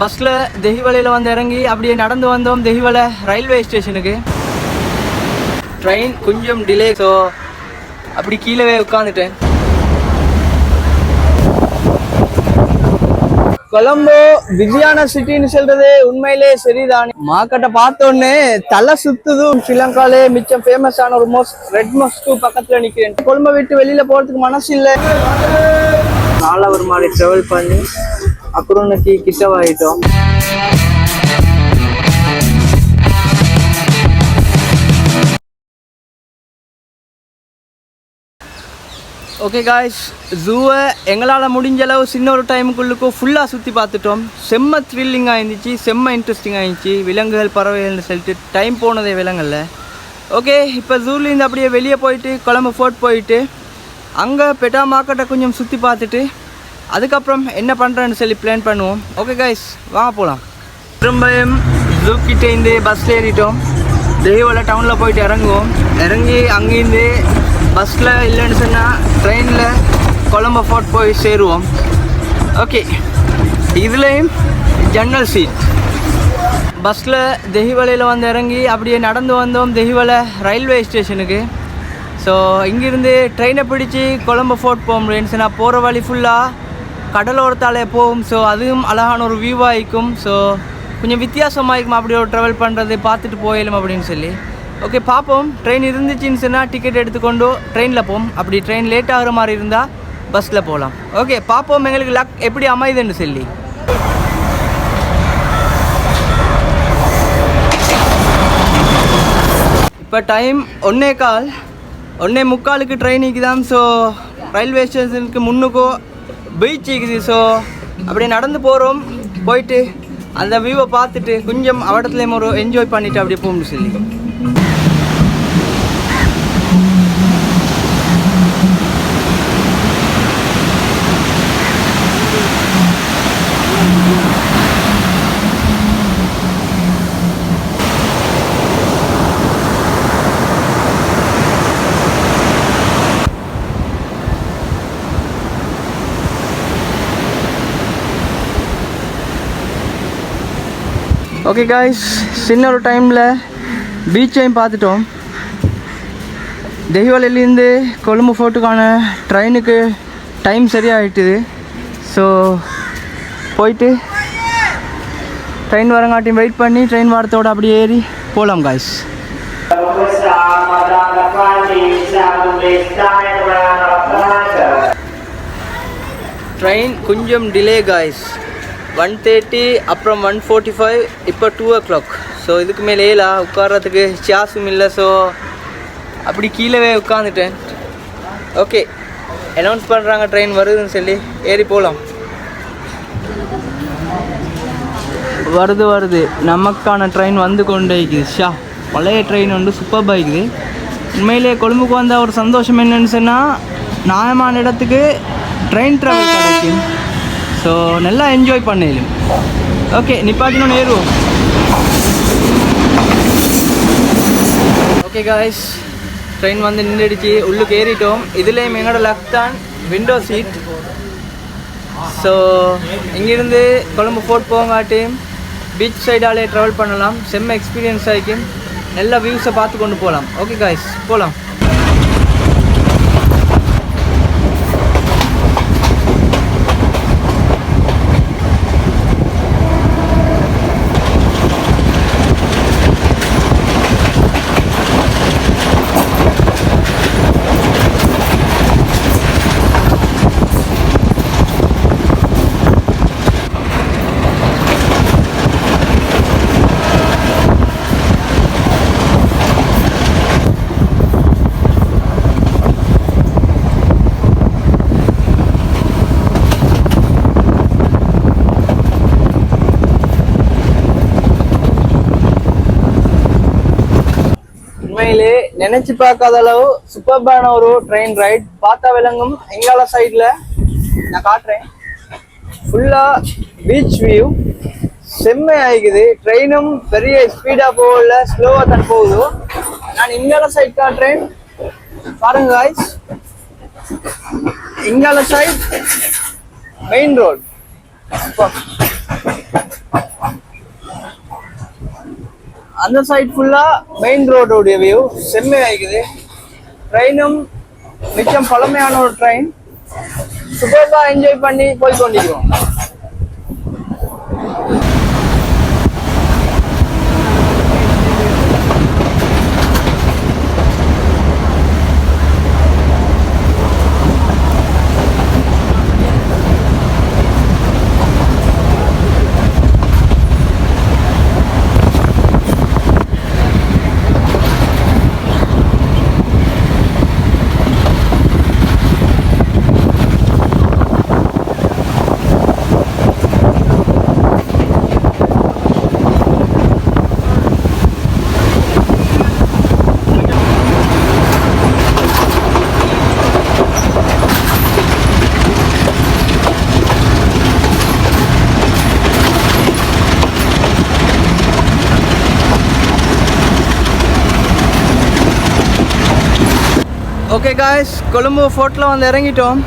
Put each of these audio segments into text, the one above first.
பஸ்ஸில் தெஹிவலையில் வந்து இறங்கி அப்படியே நடந்து வந்தோம் தெஹிவலை ரயில்வே ஸ்டேஷனுக்கு. ட்ரெயின் கொஞ்சம் டிலே ஸோ அப்படி கீழே உட்காந்துட்டேன் கொலம்போ பிஸியான சிட்டின்னு சொல்றது உண்மையிலே சரிதான். மார்க்கெட்டை பார்த்த உடனே தலை சுத்துதும் ஸ்ரீலங்காலே மிச்சம் ஃபேமஸான ஒரு மோஸ்ட் ரெட் மோஸ்க்கு பக்கத்துல நிக்கிறேன். கொழும்பை விட்டு வெளியில போறதுக்கு மனசு இல்ல. ஒரு மாதிரி ட்ராவல் பண்ணி அப்புறம் இன்னைக்கு கிட்டவாயிட்டோம் ஓகே காய்ஸ் ஜூவை எங்களால் முடிஞ்ச அளவு சின்ன ஒரு டைமுக்குள்ளுக்கும் ஃபுல்லாக சுற்றி பார்த்துட்டோம். செம்ம த்ரில்லிங்காக இருந்துச்சு செம்ம இன்ட்ரெஸ்டிங்காக இருந்துச்சு. விலங்குகள் பறவைகள்னு சொல்லிட்டு டைம் போனதே விலங்கல்ல. ஓகே இப்போ ஜூலேருந்து அப்படியே வெளியே போயிட்டு கொழம்பு ஃபோர்ட் போயிட்டு அங்கே பெட்டா மார்க்கெட்டை கொஞ்சம் சுற்றி பார்த்துட்டு அதுக்கப்புறம் என்ன பண்ணுறேன்னு சொல்லி பிளான் பண்ணுவோம். ஓகே கைஸ் வாங்க போகலாம் திரும்பையும் ஜூ கிட்டேருந்து பஸ்ஸில் ஏறிட்டோம். தெய்வல டவுனில் போயிட்டு இறங்குவோம். இறங்கி அங்கேருந்து பஸ்ஸில் இல்லைன்னு சொன்னால் ட்ரெயினில் கொலம்போ ஃபோர்ட் போய் சேருவோம். ஓகே இதுலேயும் ஜன்னல் சீட் பஸ்ஸில் தெஹிவலையில் வந்து இறங்கி அப்படியே நடந்து வந்தோம் தெஹிவலை ரயில்வே ஸ்டேஷனுக்கு ஸோ இங்கேருந்து ட்ரெயினை பிடிச்சி கொலம்போ ஃபோர்ட் போக முடியும்னு சொன்னால் போகிற வழி ஃபுல்லாக கடலோரத்தாலே போகும். ஸோ அதுவும் அழகான ஒரு வியூவாக இருக்கும். ஸோ கொஞ்சம் வித்தியாசமாக இருக்கும். அப்படி ஒரு ட்ராவல் பண்ணுறது பார்த்துட்டு போயிடலாம் அப்படின்னு சொல்லி. ஓகே பார்ப்போம். ட்ரெயின் இருந்துச்சுன்னு சொன்னால் டிக்கெட் எடுத்துக்கொண்டு ட்ரெயினில் போவோம். அப்படி ட்ரெயின் லேட் ஆகிற மாதிரி இருந்தால் பஸ்ஸில் போகலாம். ஓகே பார்ப்போம். எங்களுக்கு லக் எப்படி அமையுதுன்னு சொல்லி. இப்போ டைம் ஒன்னே கால் ஒன்னே முக்காலுக்கு ட்ரெயினுக்கு தான். ஸோ ரயில்வே ஸ்டேஷனுக்கு முன்னுக்கோ பீச் ஸோ அப்படியே நடந்து போகிறோம் போயிட்டு அந்த வியூவை பார்த்துட்டு கொஞ்சம் அவடத்துலேயும் ஒரு என்ஜாய் பண்ணிவிட்டு அப்படியே போகணும்னு சொல்லி. ஓகே காய்ஸ் சின்ன ஒரு டைமில் பீச்சையும் பார்த்துட்டோம். தெய்வலையிலேருந்து கொழும்பு ஃபோர்ட்டுக்கான ட்ரெயினுக்கு டைம் சரியாகிட்டுது ஸோ போயிட்டு ட்ரெயின் வரங்காட்டியும் வெயிட் பண்ணி ட்ரெயின் வரத்தோட அப்படியே ஏறி போகலாம் காய்ஸ் ட்ரெயின் கொஞ்சம் டிலே காய்ஸ் ஒன் தேர்ட்டி அப்புறம் ஒன் ஃபோர்ட்டி ஃபைவ் இப்போ டூ ஓ கிளாக் ஸோ இதுக்கு மேலே ஏலா உட்கார்றதுக்கு சாஸும் இல்லை ஸோ அப்படி கீழே உட்காந்துட்டேன் ஓகே அனௌன்ஸ் பண்ணுறாங்க ட்ரெயின் வருதுன்னு சொல்லி. ஏறி போகலாம் வருது வருது. நமக்கான ட்ரெயின் வந்து கொண்டே இருக்குது ஷா பழைய ட்ரெயின் வந்து சூப்பர் இருக்குது. உண்மையிலேயே கொழும்புக்கு வந்த ஒரு சந்தோஷம் என்னென்னு சொன்னால் நியாயமான இடத்துக்கு ட்ரெயின் ட்ராவல் கிடைக்கும். ஸோ நல்லா என்ஜாய் பண்ணிடலாம் ஓகே நிப்பாட்டினோன்னு ஏறுவோம் ஓகே காய்ஸ் ட்ரெயின் வந்து நின்றுடுச்சு உள்ளுக்கு ஏறிட்டோம். இதுலேயும் எங்களோட லெஃப்ட் தான். விண்டோ சீட் ஸோ இங்கேருந்து கொழம்பு ஃபோர்ட் போங்காட்டியும் பீச் சைடாலே ட்ராவல் பண்ணலாம். செம்ம எக்ஸ்பீரியன்ஸ் ஆகிக்கும் நல்ல வியூஸை பார்த்து கொண்டு போகலாம் ஓகே காய்ஸ் போகலாம் உண்மையிலே நினைச்சு பார்க்காத அளவு சூப்பர்பான ஒரு ட்ரெயின் ரைட் பார்த்தா விளங்கும். எங்கால சைடில் நான் காட்டுறேன். ஃபுல்லாக பீச் வியூ செம்மை ஆகிக்குது. ட்ரெயினும் பெரிய ஸ்பீடாக போகல ஸ்லோவாக தான் போகுது. நான் இங்கால சைட் காட்டுறேன். பாருங்க காய்ஸ் இங்கால சைட் மெயின் ரோடு அந்த சைட் ஃபுல்லா மெயின் ரோடோடைய வியூ செம்மையாயிக்குது ட்ரெயினும் மிச்சம் பழமையான ஒரு ட்ரெயின் சூப்பர்பா என்ஜாய் பண்ணி போய் கொண்டிருக்கிறோம் ஓகே காய்ஸ் கொழும்பு ஃபோர்ட்டில் வந்து இறங்கிட்டோம்.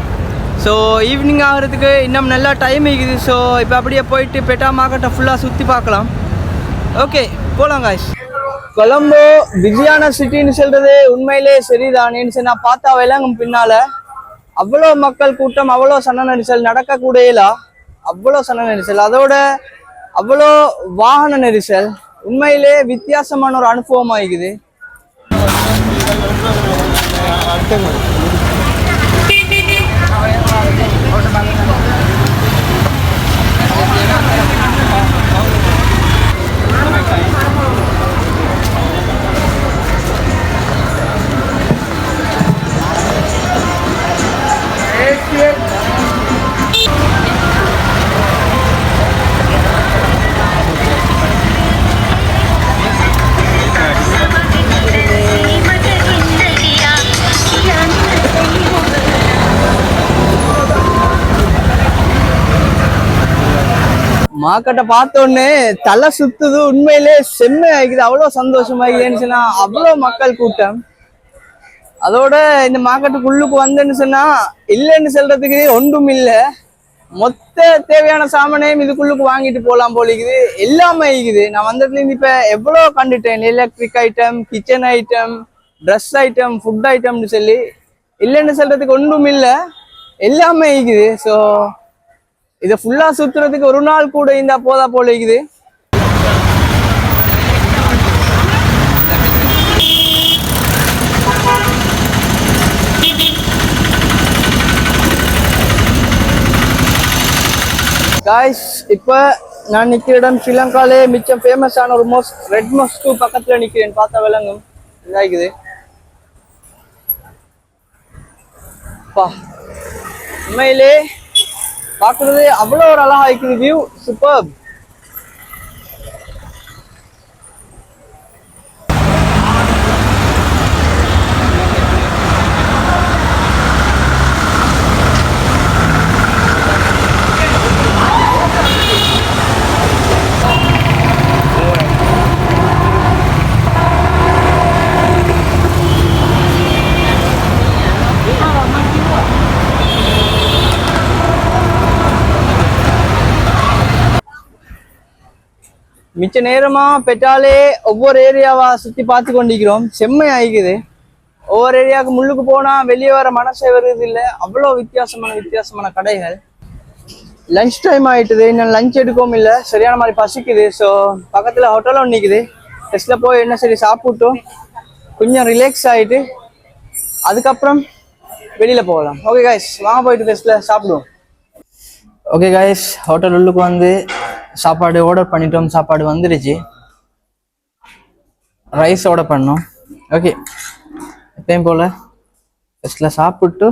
ஸோ ஈவினிங் ஆகிறதுக்கு இன்னும் நல்லா டைம் இருக்குது. ஸோ இப்போ அப்படியே போயிட்டு பெட்டா மார்க்கெட்டை ஃபுல்லாக சுற்றி பார்க்கலாம். ஓகே போகலாம் காய்ஸ் கொழம்பு பிஸியான சிட்டின்னு சொல்கிறது உண்மையிலே சரிதானேன்னு சரி நான் பார்த்தா விளங்கும் பின்னால். அவ்வளோ மக்கள் கூட்டம் அவ்வளோ சன நெரிசல் நடக்கக்கூடியல அவ்வளோ சன நெரிசல். அதோட அவ்வளோ வாகன நெரிசல். உண்மையிலே வித்தியாசமான ஒரு அனுபவம் ஆகிக்குது மார்க்கெட்டை பார்த்த உடனே தலை சுத்துது. உண்மையிலே செம்மை ஆகிக்குது. அவ்வளோ சந்தோஷமாகிதுன்னு சொன்னா அவ்வளோ மக்கள் கூட்டம். அதோட இந்த மார்க்கெட்டுக்குள்ளுக்கு வந்தேன்னு சொன்னா இல்லைன்னு சொல்றதுக்கு ஒன்றும் இல்லை. மொத்த தேவையான சாமானையும் இதுக்குள்ளுக்கு வாங்கிட்டு போகலாம் போலிக்குது எல்லாமே இருக்குது நான் வந்ததுலேருந்து இப்போ எவ்வளோ கண்டுட்டேன். Electric item kitchen item dress item food ஐட்டம்னு சொல்லி. இல்லைன்னு சொல்றதுக்கு ஒன்றும் இல்லை. எல்லாமே இருக்குது ஸோ இதை ஃபுல்லா சுத்துறதுக்கு ஒரு நாள் கூட இந்த போதா போல இருக்குது. காய்ஸ் இப்போ நான் நிற்கிற இடம் ஸ்ரீலங்காலே மிச்சம் ஃபேமஸான ஒரு மோஸ்ட் ரெட் மஸ்க்கு பக்கத்தில் நிற்கிறேன் பார்த்தா விளங்கும் இதாகிக்குது பா. உண்மையிலே பார்க்குறது அவ்வளோ ஒரு அழகா இருக்குது வியூ சூப்பர் மிச்ச நேரமா பெற்றாலே ஒவ்வொரு ஏரியாவா சுத்தி பார்த்து கொண்டிருக்கிறோம். செம்மை ஆகிக்குது ஒவ்வொரு ஏரியாவுக்கு முள்ளுக்கு போனா வெளியே வர மனசே வருது இல்லை. அவ்வளோ வித்தியாசமான வித்தியாசமான கடைகள். லஞ்ச் டைம் ஆயிட்டுது. இன்னும் லஞ்ச் எடுக்கவும் இல்லை. சரியான மாதிரி பசிக்குது. ஸோ பக்கத்தில் ஹோட்டலும் ஒன்று நிற்குது டெஸ்ட்டில் போய் என்ன சரி சாப்பிட்டோம். கொஞ்சம் ரிலாக்ஸ் ஆகிட்டு அதுக்கப்புறம் வெளியில் போகலாம். ஓகே காய்ஸ் வாங்க போயிட்டு டெஸ்ட்டில் சாப்பிடுவோம். ஓகே காய்ஸ் ஹோட்டல் உள்ளுக்கு வந்து சாப்பாடு ஆர்டர் பண்ணிட்டோம் சாப்பாடு வந்துடுச்சு ரைஸ் ஆர்டர் பண்ணோம். ஓகே எப்பயும் போல் ஃபஸ்ட்டில் சாப்பிட்டு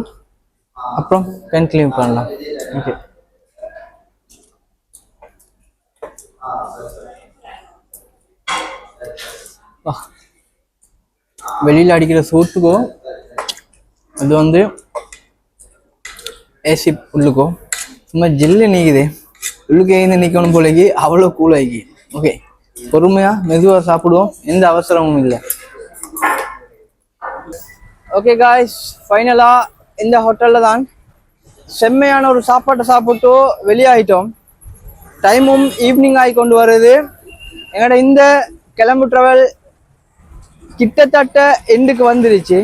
அப்புறம் கன்டினியூ பண்ணலாம். ஓகே வெளியில் அடிக்கிற சூட்டுக்கும் அது வந்து ஏசி உள்ளுக்கும் சும்மா ஜில்லு நீக்குது. உள்ளுக்கு எழுந்து நிற்கணும் போலக்கு அவ்வளோ கூலாகி ஓகே பொறுமையாக மெதுவாக சாப்பிடுவோம். எந்த அவசரமும் இல்லை. ஓகே காய்ஸ் ஃபைனலாக இந்த ஹோட்டலில் தான் செம்மையான ஒரு சாப்பாட்டை சாப்பிட்டு வெளியாகிட்டோம் டைமும் ஈவினிங் ஆகி கொண்டு வருது. எங்களோட இந்த கிளம்பு ட்ராவல் கிட்டத்தட்ட எண்டுக்கு வந்துருச்சு.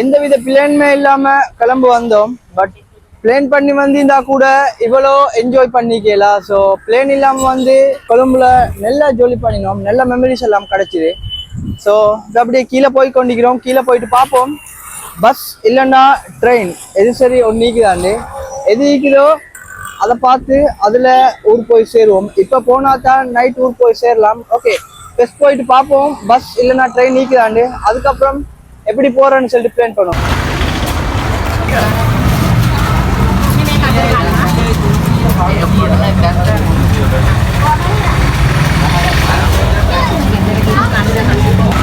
எந்தவித பிளான்மே இல்லாமல் கிளம்பு வந்தோம். பட் பிளேன் பண்ணி வந்திருந்தா கூட இவ்வளோ என்ஜாய் பண்ணிக்கலாம் ஸோ பிளேன் இல்லாமல் வந்து கொழும்புல நல்லா ஜோலி பண்ணினோம். நல்ல மெமரிஸ் எல்லாம் கிடச்சிது. ஸோ இது அப்படியே கீழே போய் கொண்டிருக்கிறோம். கீழே போயிட்டு பார்ப்போம். பஸ் இல்லைன்னா ட்ரெயின் எது சரி ஒன்று நீக்குதாண்டு எது நீக்குதோ அதை பார்த்து அதில் ஊர் போய் சேருவோம். இப்போ போனால் தான் நைட் ஊர் போய் சேரலாம். ஓகே ஃபஸ்ட் போயிட்டு பார்ப்போம். பஸ் இல்லைன்னா ட்ரெயின் நீக்குதாண்டு அதுக்கப்புறம் எப்படி போகிறேன்னு சொல்லிட்டு பிளான் பண்ணுவோம். Thank you.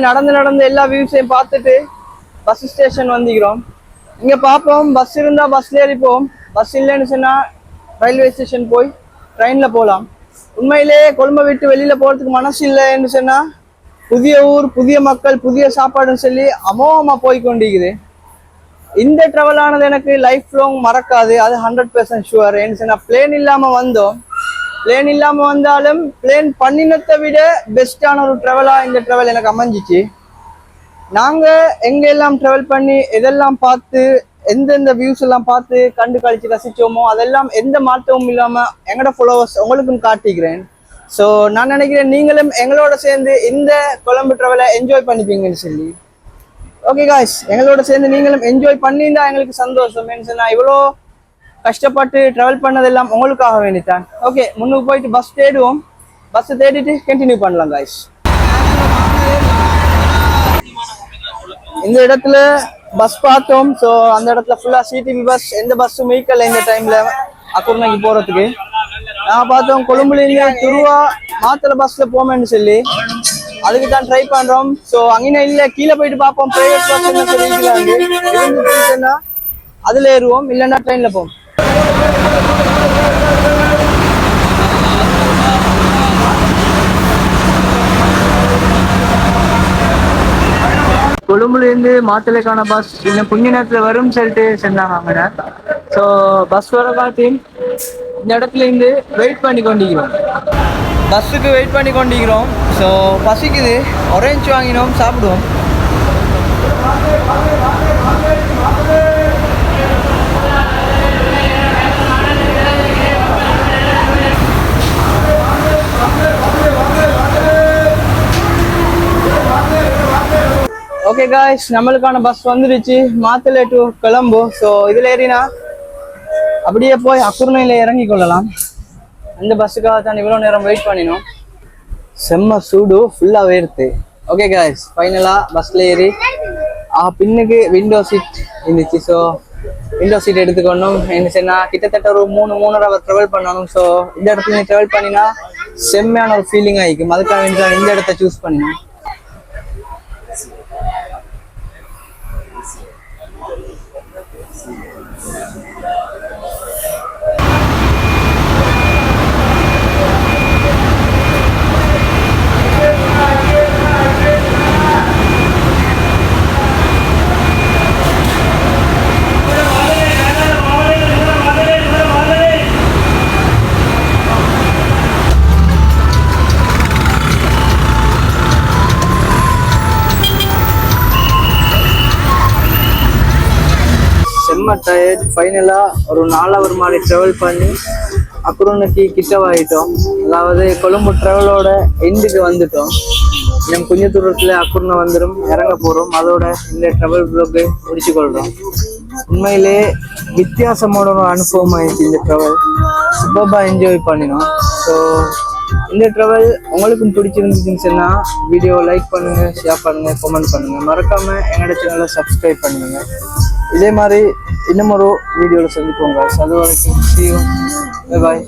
அப்படியே நடந்து நடந்து எல்லா வியூஸையும் பார்த்துட்டு பஸ் ஸ்டேஷன் வந்துக்கிறோம் இங்கே பார்ப்போம் பஸ் இருந்தா பஸ்ல ஏறிப்போம். பஸ் இல்லைன்னு சொன்னா ரயில்வே ஸ்டேஷன் போய் ட்ரெயினில் போகலாம் உண்மையிலேயே கொழும்பை விட்டு வெளியில் போறதுக்கு மனசு இல்லைன்னு சொன்னா புதிய ஊர் புதிய மக்கள் புதிய சாப்பாடுன்னு சொல்லி அமோகமா போய் கொண்டிருக்குது இந்த ட்ராவல் ஆனது எனக்கு லைஃப் லாங் மறக்காது. அது ஹண்ட்ரட் பெர்சன்ட் ஷுவர் ஏன்னு சொன்னால் பிளேன் இல்லாமல் வந்தோம். பிளேன் இல்லாம வந்தாலும் பிளேன் பண்ணினத்தை விட பெஸ்டான ஒரு ட்ராவலா இந்த ட்ராவல் எனக்கு அமைஞ்சிச்சு. நாங்க எங்க எல்லாம் ட்ராவல் பண்ணி எதெல்லாம் பார்த்து எந்தெந்த வியூஸ் எல்லாம் பார்த்து கண்டு கழிச்சு ரசிச்சோமோ அதெல்லாம் எந்த மாற்றமும் இல்லாம எங்களோட ஃபாலோவர்ஸ் உங்களுக்கும் காட்டிக்கிறேன். ஸோ நான் நினைக்கிறேன் நீங்களும் எங்களோட சேர்ந்து இந்த கொழம்பு ட்ராவலை என்ஜாய் பண்ணிப்பீங்கன்னு சொல்லி. ஓகே காய்ஸ் எங்களோட சேர்ந்து நீங்களும் என்ஜாய் பண்ணியிருந்தா எங்களுக்கு சந்தோஷம். ஏன்னு சொன்னா இவ்வளோ கஷ்டப்பட்டு ட்ராவல் பண்ணதெல்லாம் உங்களுக்காக வேண்டித்தான். ஓகே முன்னுக்கு போயிட்டு பஸ் தேடுவோம். பஸ் தேடிட்டு கண்டினியூ பண்ணலாம் காய்ஸ் இந்த இடத்துல பஸ் பார்த்தோம். ஸோ அந்த இடத்துல ஃபுல்லா சிடிவி பஸ் எந்த பஸ்ஸும் மீக்கல இந்த டைம்ல அக்குர்ணைக்கு போறதுக்கு. நான் பார்த்தோம் கொழும்புலேருந்து துருவா மாத்திர பஸ்ல போமேன்னு சொல்லி. அதுக்கு தான் ட்ரை பண்றோம். ஸோ அங்கே இல்லை கீழே போயிட்டு பார்ப்போம். ப்ரைவேட் பஸ் என்ன அதுல ஏறுவோம். இல்லைன்னா ட்ரெயின்ல போவோம். கொழும்புலேருந்து மாத்தலைக்கான பஸ் இன்னும் கொஞ்ச நேரத்தில் வரும் சொல்லிட்டு சொன்னாங்க அவங்க. ஸோ பஸ் வர காட்டி இந்த இடத்துல இருந்து வெயிட் பண்ணி கொண்டிருக்கிறோம். பஸ்ஸுக்கு வெயிட் பண்ணி கொண்டிருக்கிறோம். ஸோ பசிக்குது. ஒரேஞ்ச் வாங்கினோம் சாப்பிடுவோம். ஓகே காய்ஸ் நம்மளுக்கான பஸ் வந்துடுச்சு. மாத்தலை டு கொலம்போ ஸோ இதில் ஏறினா அப்படியே போய் அக்குர்ணையில் இறங்கி கொள்ளலாம். அந்த பஸ்ஸுக்காக தான் இவ்வளோ நேரம் வெயிட் பண்ணினோம். செம்ம சூடு ஃபுல்லாக வேர்த்து. ஓகே காய்ஸ் ஃபைனலாக பஸ்ஸில் ஏறி ஆ பின்னுக்கு விண்டோ சீட் இருந்துச்சு. ஸோ விண்டோ சீட் எடுத்துக்கணும் என்ன சொன்னா கிட்டத்தட்ட ஒரு மூணு மூணரை அவர் ட்ராவல் பண்ணணும். ஸோ இந்த இடத்துல நீ ட்ராவல் பண்ணினா செம்மையான ஒரு ஃபீலிங் ஆகிக்கும் அதுக்காக இந்த இடத்த சூஸ் பண்ணினோம். செம்ம டயர்ட் ஃபைனலாக ஒரு நாலு ஹவர் மாதிரி ட்ராவல் பண்ணி அப்புறம்னுக்கு கிட்டவாயிட்டோம் அதாவது கொழும்பு ட்ராவலோட எண்டுக்கு வந்துட்டோம். இன்னும் கொஞ்ச தூரத்தில் அக்குர்ணை வந்துடும் இறங்க போகிறோம் அதோட இந்த ட்ராவல் ப்ளோக்கை முடிச்சு கொள்கிறோம் உண்மையிலே வித்தியாசமான ஒரு அனுபவம் ஆயிடுச்சு இந்த ட்ராவல் சூப்பராக என்ஜாய் பண்ணினோம். ஸோ இந்த ட்ராவல் உங்களுக்கும் பிடிச்சிருந்துச்சுன்னு சொன்னா வீடியோ லைக் பண்ணுங்கள் ஷேர் பண்ணுங்கள் கமெண்ட் பண்ணுங்கள் மறக்காமல் எங்களோட சேனலை சப்ஸ்கிரைப் பண்ணுங்கள் இதே மாதிரி இன்னும் ஒரு வீடியோவில் சந்திப்போங்க அது வரைக்கும் பாய்